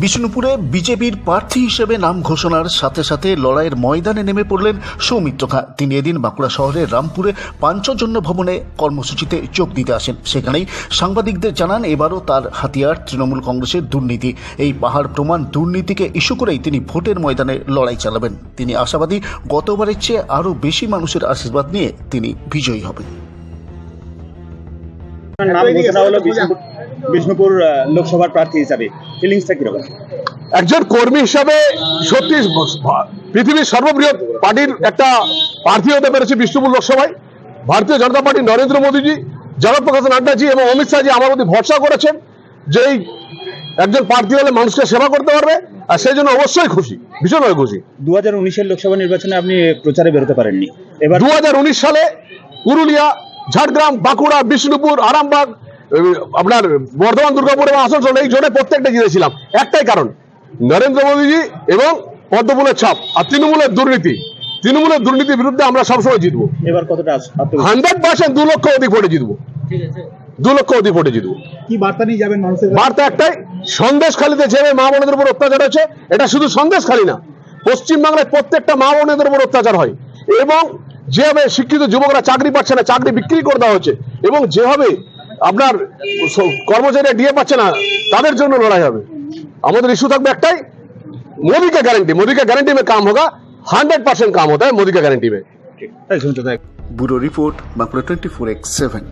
বিষ্ণুপুরে বিজেপির প্রার্থী হিসেবে নাম ঘোষণার সাথে সাথে লড়াইয়ের ময়দানে নেমে পড়লেন সৌমিত্র খাঁ। তিনি এদিন বাঁকুড়া শহরের রামপুরে পাঞ্চজন্য ভবনে কর্মসূচিতে যোগ দিতে আসেন। সেখানেই সাংবাদিকদের জানান, এবারও তার হাতিয়ার তৃণমূল কংগ্রেসের দুর্নীতি। এই পাহাড় প্রমাণ দুর্নীতিকে ইস্যু করেই তিনি ভোটের ময়দানে লড়াই চালাবেন। তিনি আশাবাদী, গতবারের চেয়ে আরও বেশি মানুষের আশীর্বাদ নিয়ে তিনি বিজয়ী হবেন। বিষ্ণুপুর লোকসভার প্রার্থী হিসাবে। ফিলিংসটা কীরকম? একজন কর্মী হিসাবে সত্যি পৃথিবীর সর্ববৃহৎ পার্টির একটা প্রার্থী হতে পেরেছে বিষ্ণুপুর লোকসভায়। ভারতীয় জনতা পার্টি নরেন্দ্র মোদীজি জগৎপ্রকাশ নাড্ডাজি এবং অমিত শাহজি আমার প্রতি ভরসা করেছেন যে এই একজন প্রার্থী হলে মানুষকে সেবা করতে পারবে আর সেই জন্য অবশ্যই খুশি ভীষণভাবে খুশি। দু হাজার উনিশের লোকসভা নির্বাচনে আপনি প্রচারে বেরোতে পারেননি। এবার দু হাজার উনিশ সালে পুরুলিয়া ঝাড়গ্রাম বাঁকুড়া বিষ্ণুপুর আরামবাগ আপনার বর্ধমান দুর্গাপুর এবং আসানসোল এই জোনে প্রত্যেকটা জিতেছিলাম। একটাই কারণ নরেন্দ্র মোদীজি এবং পদ্মফুলের ছাপ আর তৃণমূলের দুর্নীতি। তৃণমূলের দুর্নীতির বিরুদ্ধে আমরা সবসময় জিতবো। এবার কতটা হান্ড্রেড পার্সেন্ট দু লক্ষ অধিক ভোটে জিতবো। দু লক্ষ অধিক ভোটে জিতবো। কি বার্তা নিয়ে যাবেন মানুষের বার্তা একটাই সন্দেশখালীতে যেভাবে মা বোনদের উপর অত্যাচার হচ্ছে এটা শুধু সন্দেশখালী না পশ্চিমবাংলায় প্রত্যেকটা মা বোনদের উপর অত্যাচার হয়। এবং যেভাবে শিক্ষিত যুবকরা চাকরি পাচ্ছে না চাকরি বিক্রি করে দেওয়া হচ্ছে এবং যেভাবে আপনার স- কর্মচারীরা ডিএ পাচ্ছে না তাদের জন্য লড়াই হবে আমাদের ইস্যু থাকবে একটাই मोदी का गारंटी मोदी का गारंटी में काम होगा हंड्रेड परसेंट काम होता है मोदी का गारंटी में bureau report Bankura twenty four X seven